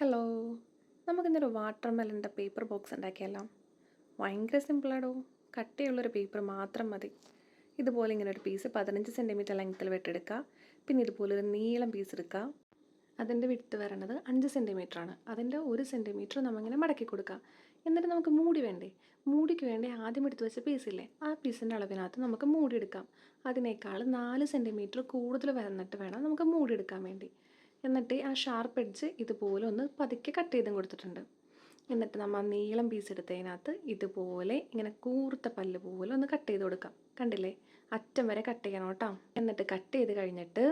Hello നമുക്കിന്നൊരു water മെലന്റെ paper box ഉണ്ടാക്കിയാലോ? ഭയങ്കര സിമ്പിളാടോ കട്ടിയുള്ളൊരു പേപ്പർ മാത്രം മതി. ഇതുപോലെ ഇങ്ങനെ ഒരു പീസ് പതിനഞ്ച് സെന്റിമീറ്റർ ലെങ്ത്തിൽ വെട്ടെടുക്കുക പിന്നെ ഇതുപോലെ ഒരു നീളം പീസ് എടുക്കുക. അതിന്റെ വിട്ട് വരണത് അഞ്ച് ആണ്. അതിന്റെ ഒരു സെന്റിമീറ്റർ നമ്മളിങ്ങനെ മടക്കി കൊടുക്കുക. എന്നിട്ട് നമുക്ക് മൂടി വേണ്ടേ? മൂടിക്ക് വേണ്ടി ആദ്യം എടുത്ത് വെച്ച പീസില്ലേ ആ പീസിന്റെ അളവിനകത്ത് നമുക്ക് മൂടി എടുക്കാം അതിനേക്കാൾ നാല് സെന്റിമീറ്റർ കൂടുതൽ വരുന്നിട്ട് വേണം നമുക്ക് മൂടി എടുക്കാൻ വേണ്ടി. എന്നിട്ട് ആ ഷാർപ്പ് എഡ്ജ് ഇതുപോലെ ഒന്ന് പതുക്കെ കട്ട് ചെയ്തും കൊടുത്തിട്ടുണ്ട്. എന്നിട്ട് നമ്മൾ നീളം പീസ് എടുത്തതിനകത്ത് ഇതുപോലെ ഇങ്ങനെ കൂർത്ത പല്ല് പോലെ ഒന്ന് കട്ട് ചെയ്ത് കൊടുക്കാം. കണ്ടില്ലേ? അറ്റം വരെ കട്ട് ചെയ്യണം കേട്ടോ. എന്നിട്ട് കട്ട് ചെയ്ത് കഴിഞ്ഞിട്ട്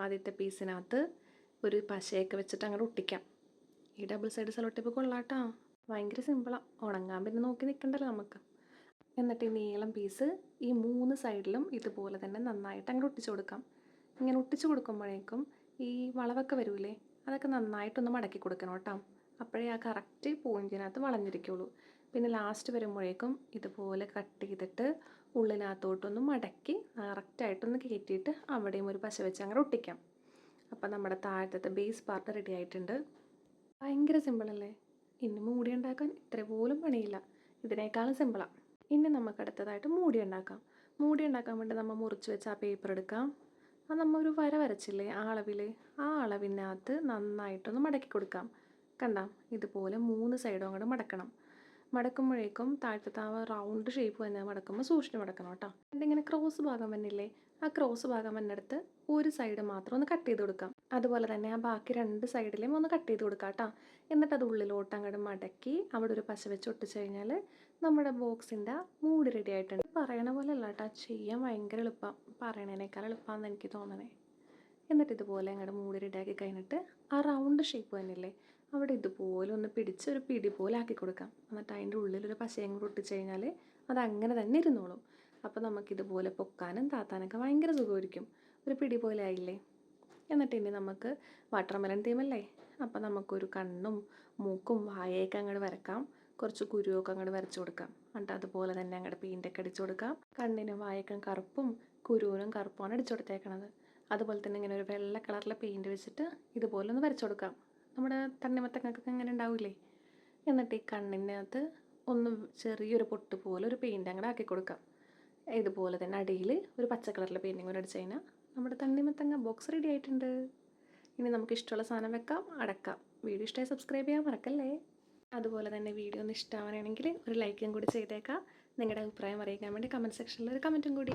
ആദ്യത്തെ പീസിനകത്ത് ഒരു പശയൊക്കെ വെച്ചിട്ട് അങ്ങോട്ട് ഒട്ടിക്കാം. ഈ ഡബിൾ സൈഡ് സെലോട്ടിപ്പ് കൊള്ളാട്ടോ ഭയങ്കര സിമ്പിളാണ് ഉണങ്ങാൻ പിന്നെ നോക്കി നിൽക്കണ്ടല്ലോ നമുക്ക് എന്നിട്ട് ഈ നീളം പീസ് ഈ മൂന്ന് സൈഡിലും ഇതുപോലെ തന്നെ നന്നായിട്ട് അങ്ങോട്ട് ഒട്ടിച്ചു കൊടുക്കാം. ഇങ്ങനെ ഒട്ടിച്ചു കൊടുക്കുമ്പോഴേക്കും ഈ വളവൊക്കെ വരൂലേ? അതൊക്കെ നന്നായിട്ടൊന്ന് മടക്കി കൊടുക്കണം കേട്ടോ. അപ്പോഴേ ആ കറക്റ്റ് പോയിന്റിനകത്ത് വളഞ്ഞിരിക്കുള്ളൂ. പിന്നെ ലാസ്റ്റ് വരുമ്പോഴേക്കും ഇതുപോലെ കട്ട് ചെയ്തിട്ട് ഉള്ളിനകത്തോട്ടൊന്ന് മടക്കി കറക്റ്റായിട്ടൊന്ന് കയറ്റിയിട്ട് അവിടെയും ഒരു പശ വെച്ച് അങ്ങനെ ഒട്ടിക്കാം. അപ്പം നമ്മുടെ താഴത്തെ ബേസ് പാർട്ട് റെഡി ആയിട്ടുണ്ട്. ഭയങ്കര സിമ്പിളല്ലേ ഇനി മൂടി ഉണ്ടാക്കാൻ ഇത്ര പോലും പണിയില്ല. ഇതിനേക്കാളും സിമ്പിളാണ് ഇനി നമുക്ക് അടുത്തതായിട്ട് മൂടി ഉണ്ടാക്കാം. മൂടി ഉണ്ടാക്കാൻ വേണ്ടി നമ്മൾ മുറിച്ച് വെച്ച് ആ പേപ്പർ എടുക്കാം. അത് നമ്മൾ ഒരു വര വരച്ചില്ലേ ആ അളവിൽ ആ അളവിനകത്ത് നന്നായിട്ടൊന്ന് മടക്കി കൊടുക്കാം. കണ്ടാം? ഇതുപോലെ മൂന്ന് സൈഡും അങ്ങോട്ട് മടക്കണം. മടക്കുമ്പോഴേക്കും താഴത്തെ ആ റൗണ്ട് ഷേപ്പ് തന്നെ മടക്കുമ്പോൾ സൂക്ഷിച്ച് മടക്കണം കേട്ടോ എന്നിട്ട് ഇങ്ങനെ ക്രോസ് ഭാഗം വന്നില്ലേ ആ ക്രോസ് ഭാഗം വന്നെടുത്ത് ഒരു സൈഡ് മാത്രം ഒന്ന് കട്ട് ചെയ്ത് കൊടുക്കാം. അതുപോലെ തന്നെ ആ ബാക്കി രണ്ട് സൈഡിലും ഒന്ന് കട്ട് ചെയ്ത് കൊടുക്കാം കേട്ടോ എന്നിട്ട് അത് ഉള്ളിലോട്ട് അങ്ങോട്ട് മടക്കി അവിടെ ഒരു പശ വെച്ച് ഒട്ടിച്ച് കഴിഞ്ഞാൽ നമ്മുടെ ബോക്സിന്റെ മൂഡ് റെഡി ആയിട്ടുണ്ട്. പറയണ പോലെ അല്ല കേട്ടോ ചെയ്യാൻ ഭയങ്കര എളുപ്പം. പറയണേനേക്കാൾ എളുപ്പമാണെന്ന് എനിക്ക് തോന്നണേ. എന്നിട്ട് ഇതുപോലെ അങ്ങോട്ട് മൂടി റെഡിയാക്കി കഴിഞ്ഞിട്ട് ആ റൗണ്ട് ഷേപ്പ് തന്നെയില്ലേ അവിടെ ഇതുപോലെ ഒന്ന് പിടിച്ച് ഒരു പിടി പോലെ ആക്കി കൊടുക്കാം. എന്നിട്ട് അതിന്റെ ഉള്ളിൽ ഒരു പശയും കൂടെ ഒട്ടിച്ച് കഴിഞ്ഞാൽ അത് അങ്ങനെ തന്നെ ഇരുന്നോളും. അപ്പോൾ നമുക്കിതുപോലെ പൊക്കാനും താത്താനൊക്കെ ഭയങ്കര സുഖമായിരിക്കും. ഒരു പിടി പോലെ ആയില്ലേ? എന്നിട്ട് ഇനി നമുക്ക് വാട്ടർ മെലൺ തീമല്ലേ അപ്പോൾ നമുക്കൊരു കണ്ണും മൂക്കും വായയൊക്കെ അങ്ങോട്ട് വരക്കാം. കുറച്ച് കുരുവൊക്കെ അങ്ങോട്ട് വരച്ചു കൊടുക്കാം. എന്നിട്ട് അതുപോലെ തന്നെ അങ്ങോട്ട് പെയിന്റൊക്കെ അടിച്ചു കൊടുക്കാം. കണ്ണിനും വായക്കും കറുപ്പും കുരുവിനും കറുപ്പുമാണ് അടിച്ചു കൊടുത്തേക്കണത്. അതുപോലെ തന്നെ ഇങ്ങനെ ഒരു വെള്ള കളറിലെ പെയിന്റ് വെച്ചിട്ട് ഇതുപോലെ ഒന്ന് വരച്ചു കൊടുക്കാം. നമ്മുടെ തണ്ണിമത്തങ്ങൾക്കൊക്കെ ഇങ്ങനെ ഉണ്ടാവില്ലേ എന്നിട്ട് ഈ കണ്ണിനകത്ത് ഒന്ന് ചെറിയൊരു പൊട്ട് പോലെ ഒരു പെയിന്റ് അങ്ങോട്ട് ആക്കി കൊടുക്കാം. ഇതുപോലെ തന്നെ അടിയിൽ ഒരു പച്ച കളറിലെ പെയിന്റിങ് കൂടെ അടിച്ച് കഴിഞ്ഞാൽ നമ്മുടെ തണ്ണിമത്തങ്ങ ബോക്സ് റെഡി ആയിട്ടുണ്ട്. ഇനി നമുക്ക് ഇഷ്ടമുള്ള സാധനം വെക്കാം അടക്കാം. വീഡിയോ ഇഷ്ടമായി സബ്സ്ക്രൈബ് ചെയ്യാൻ മറക്കല്ലേ? അതുപോലെ തന്നെ വീഡിയോ ഒന്ന് ഇഷ്ടമാവണമെങ്കിൽ ഒരു ലൈക്കും കൂടി ചെയ്തേക്കാം. നിങ്ങളുടെ അഭിപ്രായം അറിയിക്കാൻ വേണ്ടി കമന്റ് സെക്ഷനിൽ ഒരു കമന്റും കൂടി.